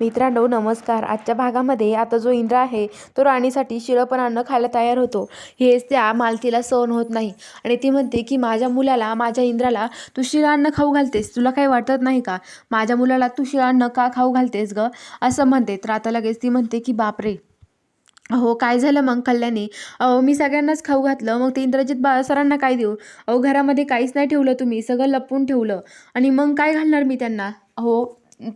मित्रांनो नमस्कार. आजच्या भागामध्ये आता जो इंद्र आहे तो राणीसाठी शिळपण अन्न खायला तयार होतो. हेच त्या मालतीला सहन होत नाही. आणि ती म्हणते की माझ्या मुलाला माझ्या इंद्राला तू शिळ अन्न खाऊ घालतेस. तुला काही वाटत नाही का? माझ्या मुलाला तू शिळ अन्न का खाऊ घालतेस ग? असं म्हणते. तर आता लगेच ती म्हणते की बापरे! हो काय झालं मग कल्याणी? अहो मी सगळ्यांनाच खाऊ घातलं. मग ते इंद्रजित बा सरांना काय देऊ? अहो घरामध्ये काहीच नाही ठेवलं तुम्ही. सगळं लपवून ठेवलं. आणि मग काय घालणार मी त्यांना? अहो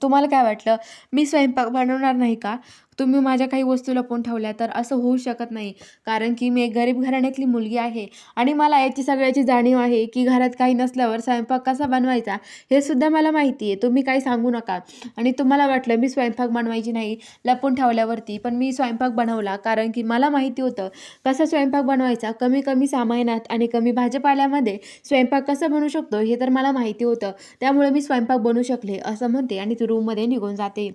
तुम्हाला काय वाटलं? मी स्वयंपाक बनवणार नाही का? तुम्ही माझ्या काही वस्तू लपवून ठेवल्या तर असं होऊ शकत नाही. कारण की मी एक गरीब घराण्यातली मुलगी आहे आणि मला याची सगळ्याची जाणीव आहे की घरात काही नसल्यावर स्वयंपाक कसा बनवायचा हे सुद्धा मला माहिती आहे. तुम्ही काही सांगू नका. आणि तुम्हाला वाटलं मी स्वयंपाक बनवायची नाही लपून ठेवल्यावरती पण मी स्वयंपाक बनवला कारण की मला माहिती होतं कसा स्वयंपाक बनवायचा कमी कमी सामानात आणि कमी भाजीपाल्यामध्ये स्वयंपाक कसा बनवू शकतो हे तर मला माहिती होतं. त्यामुळे मी स्वयंपाक बनवू शकले असं म्हणते आणि ती रूममध्ये निघून जाते.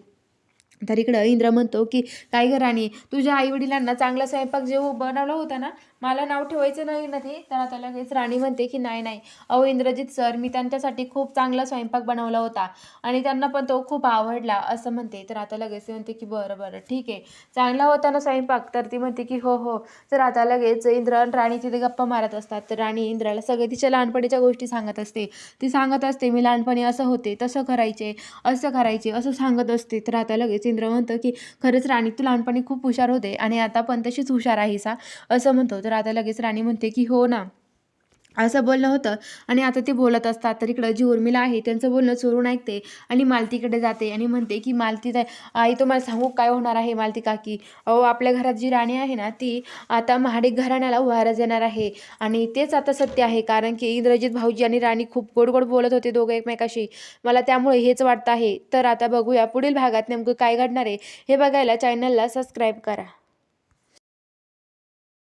तर इकडं इंद्र म्हणतो की काय ग राणी तुझ्या आईवडिलांना चांगला स्वयंपाक जेव्हा बनवला होता ना मला नाव ठेवायचं नाही ना ते? तर आता लगेच राणी म्हणते की नाही नाही. अहो इंद्रजित सर मी त्यांच्यासाठी खूप चांगला स्वयंपाक बनवला होता आणि त्यांना पण तो खूप आवडला असं म्हणते. तर आता लगेच म्हणते की बरं बरं ठीक आहे. चांगला होता ना स्वयंपाक? तर ती म्हणते की हो हो. तर आता लगेच इंद्र आणि राणी तिथे गप्पा मारत असतात. तर राणी इंद्राला सगळे तिच्या लहानपणीच्या गोष्टी सांगत असते. ती सांगत असते मी लहानपणी असं होते तसं करायचे असं करायचे असं सांगत असते. तर आता लगेच इंद्र म्हणतं की खरंच राणी तू लहानपणी खूप हुशार होते आणि आता पण तशीच हुशार आहेस हा? असं म्हणतो. तर आता लगेच राणी म्हणते की हो ना असं बोलणं होतं. आणि आता ते बोलत असतात तर इकडं जी उर्मिला आहे त्यांचं बोलणं चोरून ऐकते आणि मालतीकडे जाते आणि म्हणते की मालती ताई, आई तुम्हाला सांगू काय होणार आहे मालती काकी? अहो आपल्या घरात जी राणी आहे ना ती आता महाडिक घराण्याला उभारच येणार आहे. आणि तेच आता सत्य आहे कारण की इंद्रजित भाऊजी आणि राणी खूप गोड गोड बोलत होते दोघं एकमेकाशी. मला त्यामुळे हेच वाटतं आहे. तर आता बघूया पुढील भागात नेमकं काय घडणार आहे हे बघायला चॅनलला सबस्क्राईब करा.